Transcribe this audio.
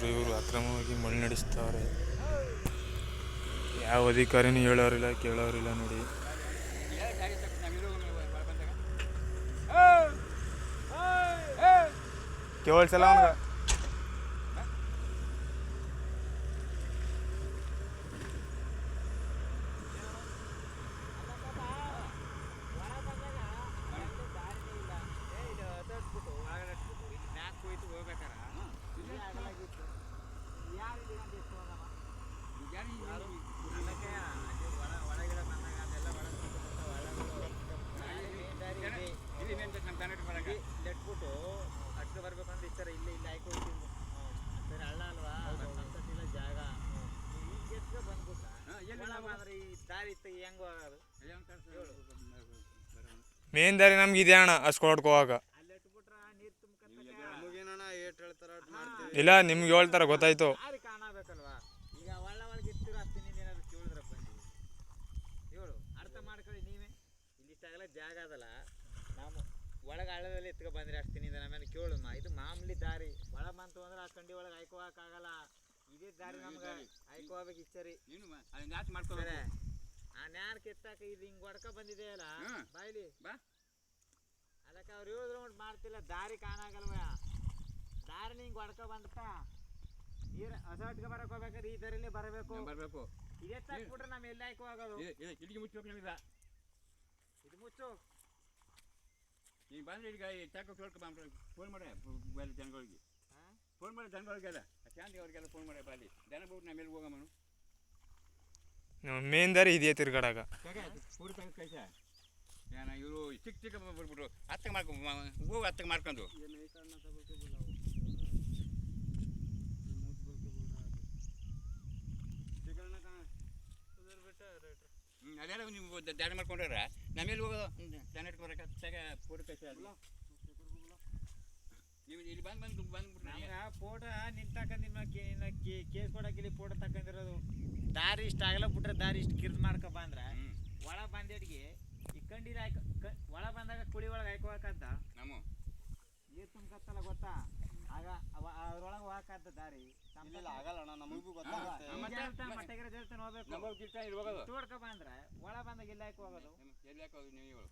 ಅವರು ಇವರು ಅಕ್ರಮವಾಗಿ ಮಳೆ ನಡೆಸ್ತಾರೆ. ಯಾವ ಅಧಿಕಾರಿನೂ ಹೇಳೋರಿಲ್ಲ ಕೇಳೋರಿಲ್ಲ ನೋಡಿ. ಕೇಳ್ಸಲ್ಲ ಅವನಿಗೆ ನೆಟ್ಬಿಟ್ಟು ಅಷ್ಟು ಬರ್ಬೇಕಂದ್ರೆ ಈ ಥರ ಇಲ್ಲಿ ಇಲ್ಲಿ ಹಾಕಿ ಸರಿ ಹಳ್ಳ ಅಲ್ವಾ? ಇಲ್ಲ ಜಾಗ ಎತ್ಕೊ ಈ ದಾರಿ ಇತ್ತು ಹೆಂಗ್ ಹೋಗೋದು ಮೇನ್ ದಾರಿ ನಮ್ಗೆ ಇದೆ ಅಣ್ಣ ಅಷ್ಟು ಹೋಗಾಕ ಮಾಡ್ಕೊಳ್ಳಿ ನಿಮ್ಗೆ ಹೇಳ್ತಾರ ಗೊತ್ತಾಯ್ತು. ಜಾಗ ಅದಲ್ಲ. ನಾವು ಒಳಗೆ ಹಳ್ಳದಲ್ಲಿ ಎತ್ಕೊ ಬಂದ್ರಿ ಕೇಳು ಇದು ಮಾಮೂಲಿ ದಾರಿ. ಒಳ ಬಂತು ಅಂದ್ರೆ ಆ ಕಂಡಿ ಒಳಗೆ ಇದೇ ದಾರಿ ನಮ್ಗೆ ಇಚ್ಚರಿ ಆ ಕೆತ್ತಾಕ ಇದು ಹಿಂಗ್ ಹೊಡ್ಕ ಬಂದಿದೆ ಅಲ್ಲ? ಹ್ಮ್. ಬಾಯ್ಲಿ. ಬಾ. ಅದಕ್ಕೆ ಅವ್ರು ಹೇಳಿದ್ರು ಮಾಡ್ತಿಲ್ಲ. ದಾರಿ ಕಾಣಾಗಲ್ವ? ದಾರಿ ನಿಂಗೆ ಹೊಡ್ಕೊ ಬಂದಪ್ಪ ನೀರು ಬರಕ್ ಹೋಗ್ಬೇಕಾದ್ರೆ ಈ ದಾರಿಲಿ ಬರಬೇಕು. ಬರಬೇಕು. ಇದೇ ತಕ್ಬಿಟ್ರೆ ನಮ್ಮ ಎಲ್ಲಿ ಹಾಕಿ ಹೋಗೋದು ಇಲ್ಲಿಗೆ ಮುಚ್ಚಬೇಕು ನಮ್ಮಿದ ಇದು ಮುಚ್ಚು. ಈಗ ಬಂದ್ರೆ ಈಗ ಈ ಚಾಕು ಕೇಳ್ಕೊ ಫೋನ್ ಮಾಡಿ ಬೇರೆ ಜನಗಳಿಗೆ. ಹಾ? ಫೋನ್ ಮಾಡಿ ಜನಗಳಿಗೆಲ್ಲ. ಶಾಂತಿ ಅವ್ರಿಗೆಲ್ಲ ಫೋನ್ ಮಾಡಿ ಬಾಲಿ ಜನ ಬಿಟ್ಟು ನಮ್ಮ ಎಲ್ಲಿ ಹೋಗಮ್ಮನು ಮೇನ್ ದಾರಿ ಇದೆಯಾ ತಿರ್ಗಾಡಾಗ. ಪೂರಿ ತಗ ಕೈಸ ಏನ ಇವರು ಚಿಕ್ಕ ಚಿಕ್ಕ ಬಿಟ್ಬಿಟ್ರು ಹತ್ತಕ್ಕೆ ಮಾಡ್ಕೊ ಹೋಗಿ ಹತ್ತಕ್ಕೆ ಮಾಡ್ಕೊಂಡು. ಅದೆಲ್ಲ ನೀವು ಧ್ಯಾನ ದಾರಿ ಮಾಡ್ಕೊಂಡ್ರ ನಮ್ಮೆಲ್ಲಿ ಹೋಗೋದು? ಧ್ಯಾನ ಇಟ್ಕೊಬರಕ್ಕೆ ಫೋಟೋ ಕಳಿಸಿ ಕೈಸ ನೀವು ಇಲ್ಲಿ ಬಂದು ಬಂದು ಬಂದ್ಬಿಟ್ಟು ಫೋಟೋ ನಿಂತಾಕ ನಿನ್ನ ಕೇಸ್ ಕೊಡಕ್ಕೆ ಫೋಟೋ ತಕೊಂಡಿರೋದು ದಾರಿ ಇಷ್ಟ ಆಗಲ್ಲ ಬಿಟ್ರೆ ದಾರಿ ಇಷ್ಟು ಕಿರ್ದ್ ಮಾಡ್ಕೊ ಬಂದ್ರ. ಒಳ ಬಂದಿಡ್ಗೆ ಈ ಕಂಡಿರ ಹಾಕ ಒಳ ಬಂದಾಗ ಕುಳಿ ಒಳಗೆ ಹಾಕೋಕಂತ ನಮ್ಮ. ನೀರು ತುಂಬಕತ್ತಲ್ಲ ಗೊತ್ತಾ? ಆಗ ಅವ ಅದ್ರೊಳಗೆ ಹೋಗಕ್ಕಂತ ದಾರಿ. ಇಲ್ಲ ಆಗಲ್ಲ ಅಣ್ಣ ನಮಗೂ ಗೊತ್ತಾಗುತ್ತೆ? ಮಟ್ಟಗಿರೋ ಹೋಗ್ಬೇಕು. ಹೋಗೋದು. ತೋಡ್ಕ ಬಂದ್ರೆ ಒಳ ಬಂದಾಗ ಇಲ್ಲ ಹೋಗೋದು? ಎಲ್ಲಿ ಹಾಕೋದು ನೀವು ಹೇಳು.